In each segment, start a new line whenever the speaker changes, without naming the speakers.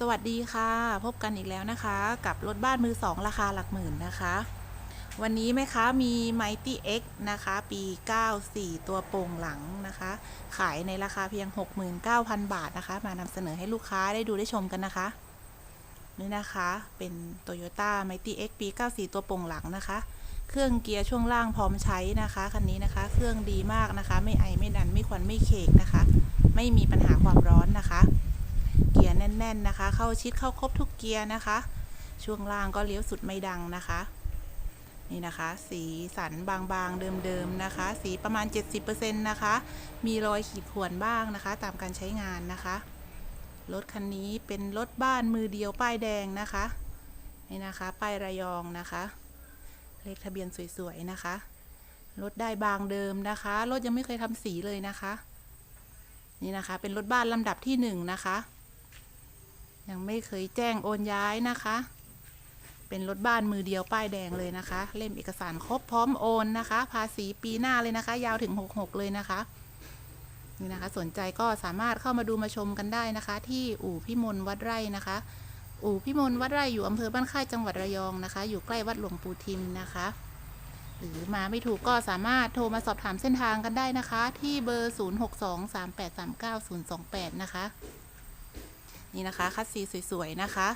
สวัสดีค่ะ พบกันอีกแล้วนะคะ กับรถบ้านมือสองราคาหลักหมื่นนะคะ วันนี้ไหมคะมี Mighty X นะคะ ปี 94 ตัวโป่งหลังนะคะ ขายในราคาเพียง 69,000 บาทนะคะ มานำเสนอให้ลูกค้าได้ดูได้ชมกันนะคะ นี่นะคะ เป็น Toyota Mighty X ปี 94 ตัวโป่งหลังนะคะ เครื่องเกียร์ช่วงล่างพร้อมใช้นะคะ คันนี้นะคะ เครื่องดีมากนะคะ ไม่ไอไม่ดันไม่ควันไม่เคกนะคะ ไม่มีปัญหาความร้อนนะคะ ยร์แน่น ๆนะคะ เข้าชิดเข้าครบทุกเกียร์นะคะ ช่วงล่างก็เลี้ยวสุดไม่ดังนะคะ นี่นะคะ สีสันบางๆเดิมๆนะคะ สีประมาณ 70%นะคะ มีรอยขีดข่วนบ้างนะคะ ตามการใช้งานนะคะ รถคันนี้เป็นรถบ้านมือเดียวป้ายแดงนะคะ นี่นะคะ ป้ายระยองนะคะ เลขทะเบียนสวยๆนะคะ รถได้บางเดิมนะคะ รถยังไม่เคยทำสีเลยนะคะนี่นะคะ เป็นรถบ้านลำดับที่หนึ่งนะคะ ยังไม่เคยแจ้งโอนย้ายนะคะ เป็นรถบ้านมือเดียวป้ายแดงเลยนะคะ เล่มเอกสารครบพร้อมโอนนะคะ ภาษีปีหน้าเลยนะคะ ยาวถึง 66 เลยนะคะ นี่นะคะ สนใจก็สามารถเข้ามาดูมาชมกันได้นะคะ ที่อู่พิมลวัดไร่นะคะ อู่พิมลวัดไร่อยู่อำเภอบ้านค่ายจังหวัดระยองนะคะ อยู่ใกล้วัดหลวงปู่ทิมนะคะหรือมาไม่ถูกก็สามารถโทรมาสอบถามเส้นทางกันได้นะคะ ที่เบอร์ 0623839028 นะคะ นี่นะคะ คัสซีสวยๆ นะคะ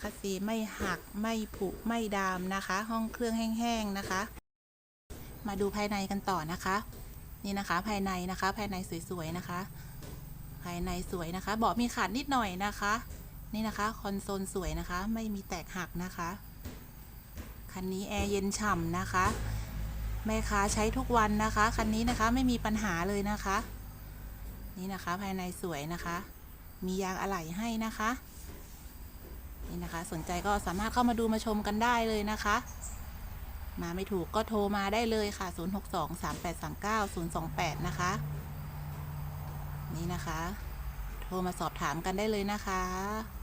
คัสซีไม่หักไม่ผุไม่ดามนะคะ ห้องเครื่องแห้งๆนะคะ มาดูภายในกันต่อนะคะ นี่นะคะภายในนะคะ ภายในสวยๆนะคะ ภายในสวยนะคะ เบาะมีขาดนิดหน่อยนะคะ นี่นะคะคอนโซลสวยนะคะ ไม่มีแตกหักนะคะคันนี้แอร์เย็นฉ่ำนะคะแม่ค้าใช้ทุกวันนะคะ คันนี้นะคะไม่มีปัญหาเลยนะคะ นี่นะคะภายในสวยนะคะ มียางอะไหล่ให้นะคะ นี่นะคะ สนใจก็สามารถเข้ามาดูมาชมกันได้เลยนะคะ มาไม่ถูกก็โทรมาได้เลยค่ะ 0623839028 นะคะ นี่นะคะ โทรมาสอบถามกันได้เลยนะคะ